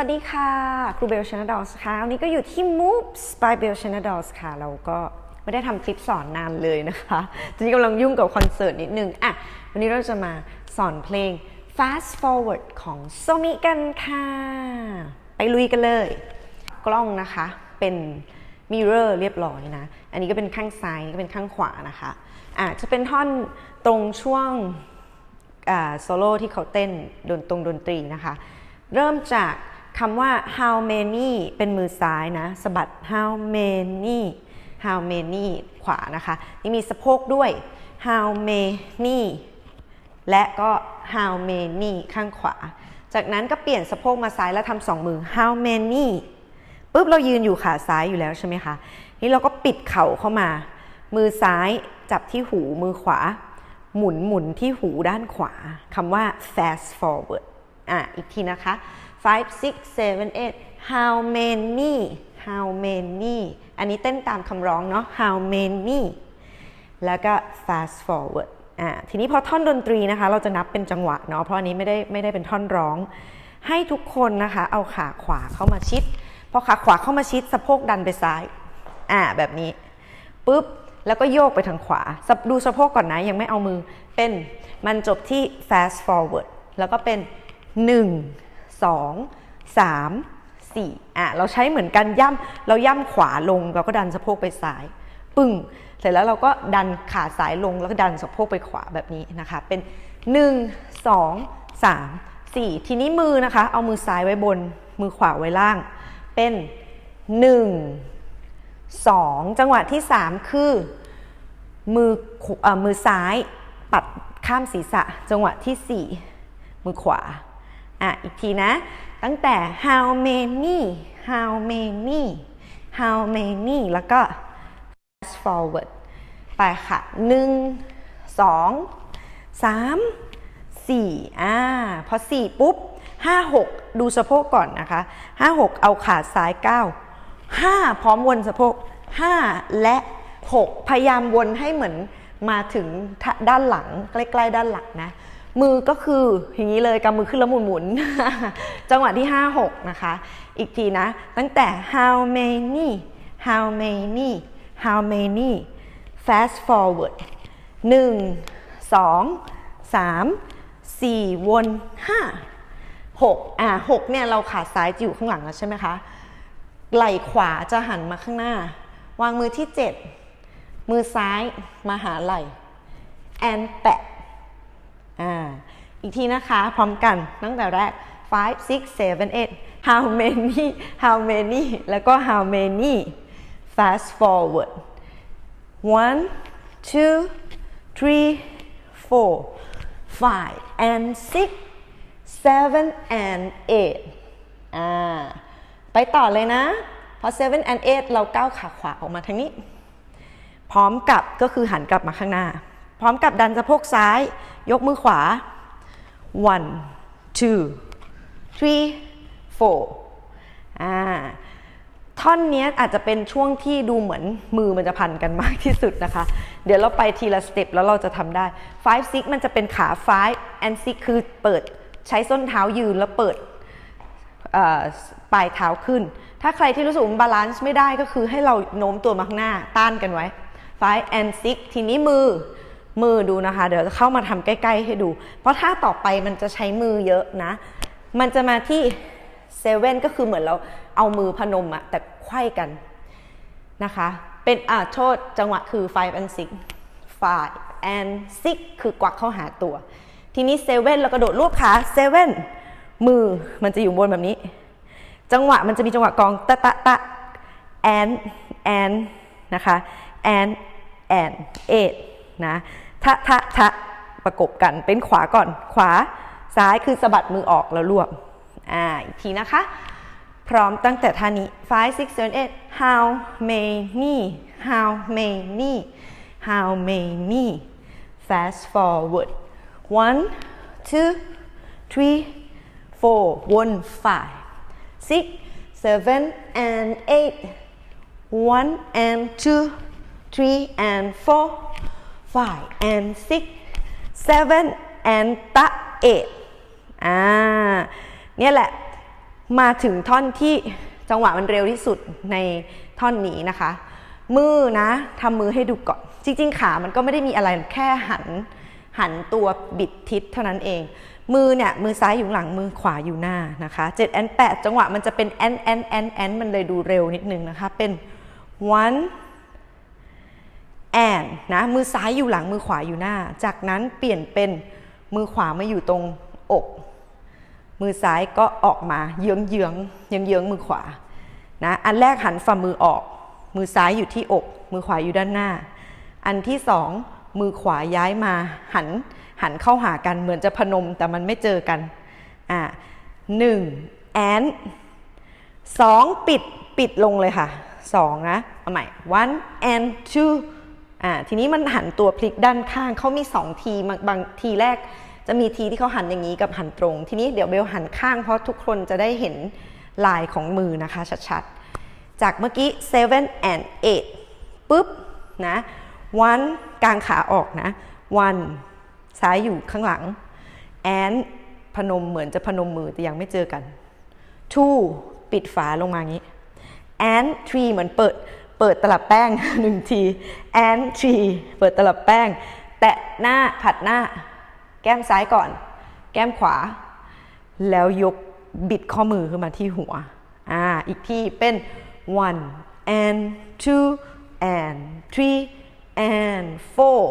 วัสดีค่ะครูเบลชนาดอสค่ะวันนี้ก็อยู่ที่ Moves by Bell Channel Dolls ค่ะ เราก็ไม่ได้ทำคลิปสอนนานเลยนะคะตอนนี้กำลังยุ่งกับคอนเสิร์ตนิดนึงอะวันนี้เราจะมาสอนเพลง Fast Forward ของโซมิกันค่ะ ไปลุยกันเลย กล้องนะคะเป็นมิเรอร์เรียบร้อยนะ อันนี้ก็เป็นข้างซ้ายนี่ก็เป็นข้างขวานะคะอะจะเป็นท่อนตรงช่วงโซโล่ที่เขาเต้นดนตรงดนตรีนะคะ เริ่มจาก คำว่า how many เป็นมือซ้ายนะสะบัด how many how many ขวานะคะนี่มีสะโพกด้วย how many และก็ how many ข้างขวา จากนั้นก็เปลี่ยนสะโพกมาซ้ายแล้วทำสองมือ how many ปุ๊บเรายืนอยู่ขาซ้ายอยู่แล้วใช่ไหมคะ นี่เราก็ปิดเข่าเข้ามา มือซ้ายจับที่หูมือขวา หมุนหมุนที่หูด้านขวาคำว่า fast forward อะอีกทีนะคะ five six seven eight how many how many อันนี้เต้นตามคำร้องเนาะ how many แล้วก็ fast forward อะทีนี้พอท่อนดนตรีนะคะ เราจะนับเป็นจังหวะเนาะเพราะอันนี้ไม่ได้ไม่ได้เป็นท่อนร้อง ให้ทุกคนนะคะ เอาขาขวาเข้ามาชิดพอขาขวาเข้ามาชิดสะโพกดันไปซ้ายอ่าแบบนี้ปุ๊บแล้วก็โยกไปทางขวา ดูสะโพกก่อนนะ ยังไม่เอามือเป็นมันจบที่ fast forward แล้วก็เป็น 1 2 3 4อะเราใช้เหมือนกันย่ำเราย่ำขวาลงเราก็ดันสะโพกไปซ้าย ปึ้ง เสร็จแล้วเราก็ดันขาซ้ายลงแล้วก็ดันสะโพกไปขวาแบบนี้นะคะ เป็น 1 2 3 4 ทีนี้มือนะคะ เอามือซ้ายไว้บนมือขวาไว้ล่าง เป็น 1 2 จังหวะที่ 3 คือมืออ่อมือซ้ายปัดข้ามศีรษะ จังหวะที่ 4 มือขวา อะอีกทีนะ ตั้งแต่ how many how many how many แล้วก็ fast forward ไปค่ะ1 2 3 4อ่าพอ4ปุ๊บ5 6ดูสะโพกก่อนนะคะ5 6เอาขาซ้าย9 5พร้อมวนสะโพก5และ6พยายามวนให้เหมือนมาถึงด้านหลัง ใกล้ ๆ ด้านหลังนะ มือก็คืออย่างนี้เลยกำมือขึ้นแล้วหมุนๆจังหวะที่ 5 6 นะคะ อีกทีนะ ตั้งแต่ how many how many how many fast forward 1 2 3 4 วน 5 6 อ่า6เนี่ยเราขาซ้ายจะอยู่ข้างหลังแล้วใช่ไหมคะ ไหล่ขวาจะหันมาข้างหน้า วางมือที่ 7 มือซ้ายมาหาไหล่ and แปะ อ่าอีกทีนะคะ พร้อมกันตั้งแต่แรก five six seven eight how many how many แล้วก็ how many fast forward one two three four five and six seven and eight อ่าไปต่อเลยนะ พอ seven and eight เราก้าวขาขวาออกมาทางนี้ พร้อมกับก็คือหันกลับมาข้างหน้า พร้อมกับดันสะโพกซ้าย ยกมือขวา one two three four อ่าท่อนนี้อาจจะเป็นช่วงที่ดูเหมือนมือมันจะพันกันมากที่สุดนะคะ เดี๋ยวเราไปทีละสเต็ปแล้วเราจะทำได้ five six มันจะเป็นขา five and six คือเปิดใช้ส้นเท้ายืนแล้วเปิดปลายเท้าขึ้น ถ้าใครที่รู้สึกบาลานซ์ไม่ได้ก็คือให้เราโน้มตัวมาข้างหน้าต้านกันไว้ five and six ทีนี้มือ มือดูนะคะ เดี๋ยวจะเข้ามาทำใกล้ ๆ ให้ดู เพราะถ้าต่อไปมันจะใช้มือเยอะนะ มันจะมาที่เซเว่นก็คือเหมือนเราเอามือพนมอะแต่ไขว้กันนะคะ เป็นอ่าโทษจังหวะคือ five and six five and six คือกวักเข้าหาตัว ทีนี้เซเว่นเรากระโดดรวบขาเซเว่นมือมันจะอยู่บนแบบนี้ จังหวะมันจะมีจังหวะกองตะตะตะ and and นะคะ and and eight นะ ทะทะทะประกบกันเป็นขวาก่อนขวาซ้ายคือสะบัดมือออกแล้วรวบอ่าอีกทีนะคะ พร้อมตั้งแต่ท่านี้ five six seven eight how many how many how many fast forward one two three four one five six seven and eight one and two three and four five and six seven and ตะ eight อ่าเนี่ยแหละมาถึงท่อนที่จังหวะมันเร็วที่สุดในท่อนนี้นะคะ มือนะทำมือให้ดูก่อน จริง ๆ ขามันก็ไม่ได้มีอะไรแค่หัน หันตัวบิดทิศเท่านั้นเอง มือเนี่ย มือซ้ายอยู่หลังมือขวาอยู่หน้านะคะ7แอน8จังหวะมันจะเป็นแอนแอนแอนแอนมันเลยดูเร็วนิดนึงนะคะ เป็น one and นะมือซ้ายอยู่หลังมือขวาอยู่หน้า จากนั้นเปลี่ยนเป็นมือขวามาอยู่ตรงอก มือซ้ายก็ออกมาเยื้องเยื้องเยื้องเยื้องมือขวานะอันแรกหันฝ่ามือออก มือซ้ายอยู่ที่อก มือขวาอยู่ด้านหน้า อันที่สองมือขวาย้ายมาหันหันเข้าหากันเหมือนจะพนมแต่มันไม่เจอกันอ่าหนึ่งแอนสองปิดปิดลงเลยค่ะสองนะเอาใหม่ one and two อ่าทีนี้มันหันตัวพลิกด้านข้างเขามีสองทีบางบางทีแรกจะมีทีที่เขาหันอย่างนี้กับหันตรง ทีนี้เดี๋ยวเบลหันข้างเพราะทุกคนจะได้เห็นลายของมือนะคะชัดๆ จากเมื่อกี้ seven and eight ปุ๊บนะ one กางขาออกนะ one ซ้ายอยู่ข้างหลัง and พนมเหมือนจะพนมมือแต่ยังไม่เจอกัน two ปิดฝาลงมาอย่างนี้ and three เหมือนเปิด เปิดตลับแป้งหนึ่งที and three เปิดตลับแป้ง แตะหน้าผัดหน้า แก้มซ้ายก่อน แก้มขวา แล้วยกบิดข้อมือขึ้นมาที่หัวอ่าอีกที่เป็น one and two and three and four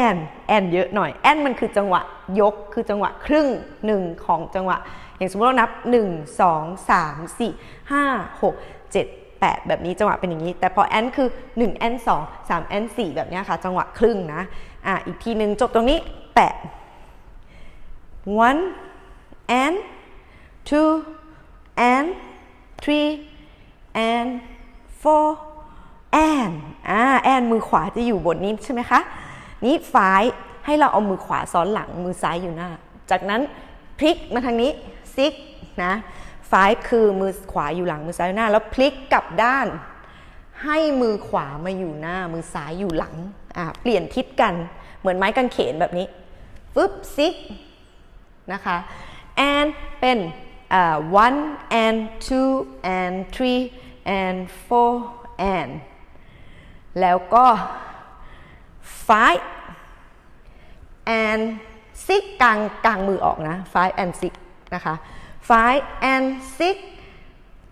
and and เยอะหน่อย and มันคือจังหวะยกคือจังหวะครึ่งหนึ่งของจังหวะ อย่างสมมติเรานับ 1 2 3 4 5 6 7 8 แบบนี้จังหวะเป็นอย่างนี้ แต่พอ and คือ1 and 2 3 and 4แบบนี้ค่ะ จังหวะครึ่งนะ อะ อีกทีหนึ่งจบตรงนี้แปะ one and two and three and four and อ่า and มือขวาจะอยู่บนนี้ใช่ไหมคะ นี้ฝ่ายให้เราเอามือขวาซ้อนหลังมือซ้ายอยู่หน้า จากนั้นพลิกมาทางนี้ six นะ five คือมือขวาอยู่หลังมือซ้ายอยู่หน้า แล้วพลิกกลับด้าน ให้มือขวามาอยู่หน้า มือซ้ายอยู่หลังอ่าเปลี่ยนทิศกันเหมือนไม้กางเขนแบบนี้ฟึบ six นะคะ and เป็นอ่า one and two and three and four and แล้วก็ five and six กลางกลางมือออกนะ five and six นะคะ five and six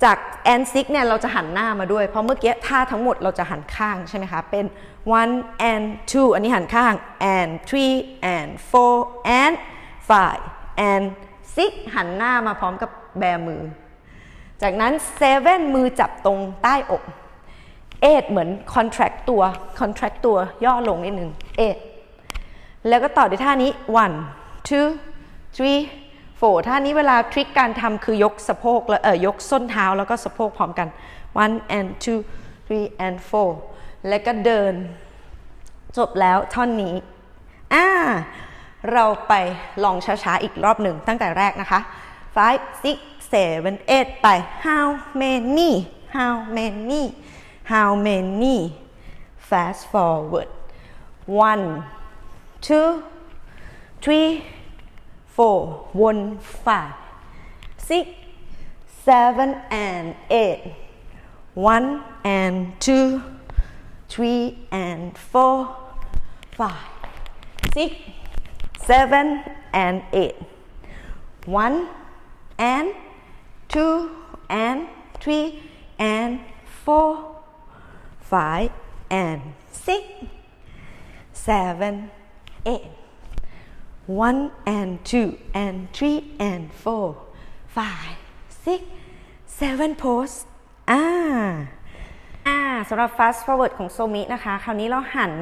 จาก and six เนี่ยเราจะหันหน้ามาด้วย เพราะเมื่อกี้ท่าทั้งหมดเราจะหันข้างใช่ไหมคะ เป็น one and two อันนี้หันข้าง and three and four and five and six หันหน้ามาพร้อมกับแบมือ จากนั้น seven มือจับตรงใต้อก eight เหมือน contract ตัว contract ตัวย่อลงนิดนึง eight แล้วก็ต่อด้วยท่านี้ one two three four ท่านี้เวลาทริคการทำคือยกสะโพกแล้วเออยกส้นเท้าแล้วก็สะโพกพร้อมกัน one and two three and four แล้วก็เดิน จบแล้วท่อนนี้อ่าเราไปลองช้าๆอีกรอบหนึ่งตั้งแต่แรกนะคะ five six seven eight ไป how many how many how many fast forward one two three four วน five six seven and eight one and two three and four five six seven and eight one and two and three and four five and six seven eight one and two and three and four five six seven pose อ่าอ่าสำหรับ fast forward ของโซมินะคะ คราวนี้เราหัน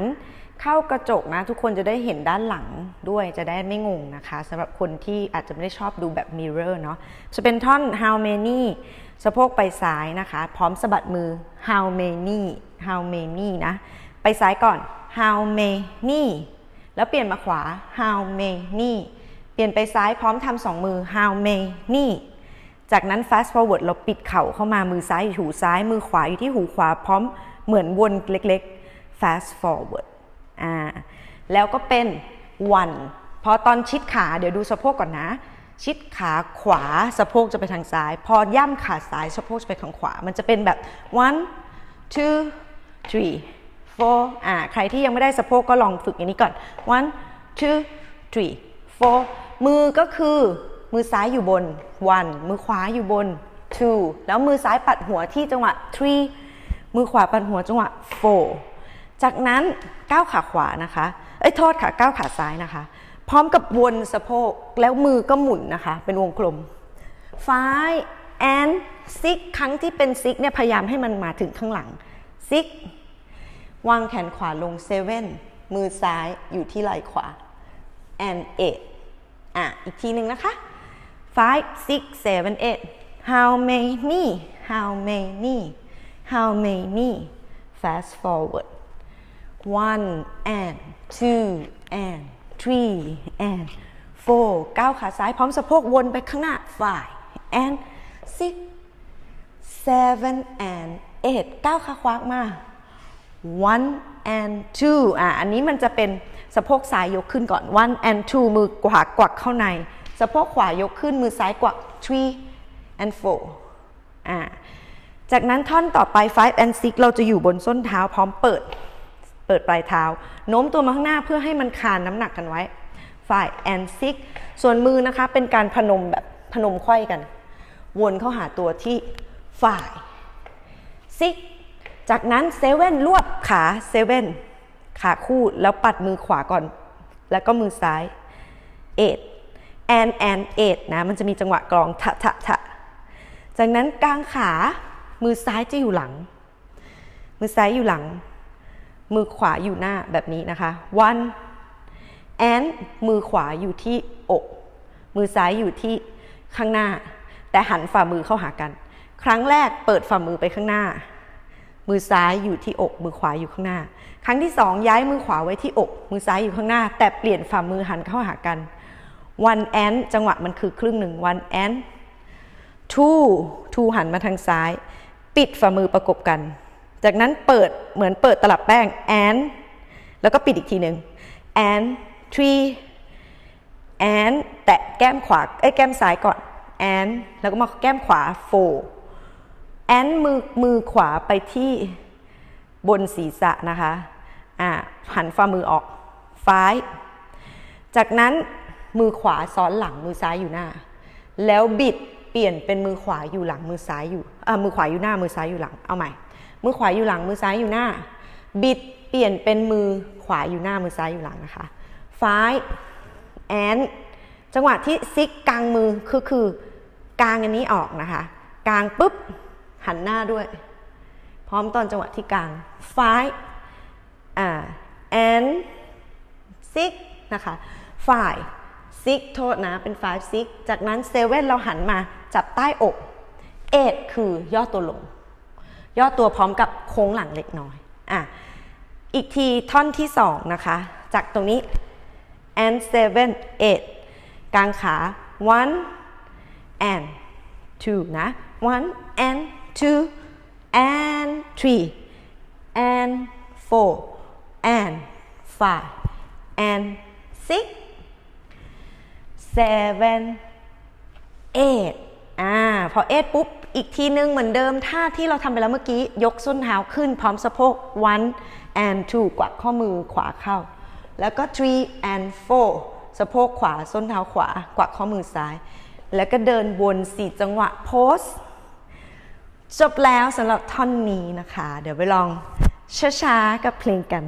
เข้ากระจกนะ ทุกคนจะได้เห็นด้านหลังด้วยจะได้ไม่งงนะคะสำหรับคนที่อาจจะไม่ได้ชอบดูแบบ mirror เนาะจะเป็นท่อน how many สะโพกไปซ้ายนะคะ พร้อมสะบัดมือ how many how many นะ ไปซ้ายก่อน how many แล้วเปลี่ยนมาขวา how many เปลี่ยนไปซ้ายพร้อมทำสองมือ how many จากนั้น fast forward เราปิดเข่าเข้ามามือซ้ายอยู่หูซ้าย มือขวาอยู่ที่หูขวาพร้อมเหมือนวนเล็กๆ fast forward อ่าแล้วก็เป็น one พอตอนชิดขาเดี๋ยวดูสะโพกก่อนนะ ชิดขาขวาสะโพกจะไปทางซ้าย พอย่ำขาซ้ายสะโพกจะไปทางขวา มันจะเป็นแบบ one two three four อ่าใครที่ยังไม่ได้สะโพกก็ลองฝึกอย่างนี้ก่อน one two three four มือก็คือมือซ้ายอยู่บน one มือขวาอยู่บน two แล้วมือซ้ายปัดหัวที่จังหวะ three มือขวาปัดหัวจังหวะ four จากนั้นก้าวขาขวานะคะ เอ้ยโทษค่ะก้าวขาซ้ายนะคะ พร้อมกับวนสะโพกแล้วมือก็หมุนนะคะ เป็นวงกลม five and six ครั้งที่เป็น six เนี่ยพยายามให้มันมาถึงข้างหลัง six วางแขนขวาลง seven มือซ้ายอยู่ที่ไหล่ขวา and eight อะ อีกทีหนึ่งนะคะ five six seven eight how many how many how many fast forward one and two and three and four ก้าวขาซ้ายพร้อมสะโพกวนไปข้างหน้า five and six seven and eight ก้าวขาขวามา one and two อะอันนี้มันจะเป็นสะโพกซ้ายยกขึ้นก่อน one and two มือขวากวักเข้าใน สะโพกขวายกขึ้นมือซ้ายกวัก three and four อ่าจากนั้นท่อนต่อไป five and six เราจะอยู่บนส้นเท้าพร้อมเปิด เปิดปลายเท้า โน้มตัวมาข้างหน้าเพื่อให้มันคานน้ำหนักกันไว้ five and six ส่วนมือนะคะเป็นการพนมแบบพนมไขว้กัน วนเข้าหาตัวที่ five six จากนั้นเซเว่นรวบขาเซเว่นขาคู่แล้วปัดมือขวาก่อน แล้วก็มือซ้าย eight and and eight นะ มันจะมีจังหวะกลองทะทะทะจากนั้นกลางขามือซ้ายจะอยู่หลัง มือซ้ายอยู่หลัง มือขวาอยู่หน้าแบบนี้นะคะ one and มือขวาอยู่ที่อก มือซ้ายอยู่ที่ข้างหน้า แต่หันฝ่ามือเข้าหากัน ครั้งแรกเปิดฝ่ามือไปข้างหน้า มือซ้ายอยู่ที่อก มือขวาอยู่ข้างหน้า ครั้งที่สองย้ายมือขวาไว้ที่อก มือซ้ายอยู่ข้างหน้า แต่เปลี่ยนฝ่ามือหันเข้าหากัน one and จังหวะมันคือครึ่งหนึ่ง one and two two หันมาทางซ้าย ปิดฝ่ามือประกบกัน จากนั้นเปิดเหมือนเปิดตลับแป้ง and แล้วก็ปิดอีกทีหนึ่ง and three and แตะแก้มขวาเอ้ยแก้มซ้ายก่อน and แล้วก็มาแก้มขวา four and มือมือขวาไปที่บนศีรษะนะคะอ่าหันฝ่ามือออก five จากนั้นมือขวาซ้อนหลังมือซ้ายอยู่หน้า แล้วบิดเปลี่ยนเป็นมือขวาอยู่หลังมือซ้ายอยู่อ่ามือขวาอยู่หน้ามือซ้ายอยู่หลังเอาใหม่ มือขวาอยู่หลังมือซ้ายอยู่หน้า บิดเปลี่ยนเป็นมือขวาอยู่หน้ามือซ้ายอยู่หลังนะคะ five and จังหวะที่ซิกกลางมือคือคือกลางอันนี้ออกนะคะกลางปุ๊บ หันหน้าด้วย พร้อมตอนจังหวะที่กลาง five อ่า and six นะคะ five six โทษนะ เป็น five six จากนั้น seven เราหันมาจับใต้อก eight คือย่อตัวลง ย่อตัวพร้อมกับโค้งหลังเล็กน้อย อะ อีกทีท่อนที่สองนะคะ จากตรงนี้ and seven eight กลางขา one and two นะ one and two and three and four and five and six seven eight อ่าพอ eight ปุ๊บ อีกทีนึงเหมือนเดิมท่าที่เราทำไปแล้วเมื่อกี้ ยกส้นเท้าขึ้นพร้อมสะโพก one and two กวักข้อมือขวาเข้า แล้วก็ three and four สะโพกขวา ส้นเท้าขวา กวักข้อมือซ้าย แล้วก็เดินวนสี่จังหวะโพส จบแล้วสำหรับท่อนนี้นะคะ เดี๋ยวไปลองช้าๆกับเพลงกัน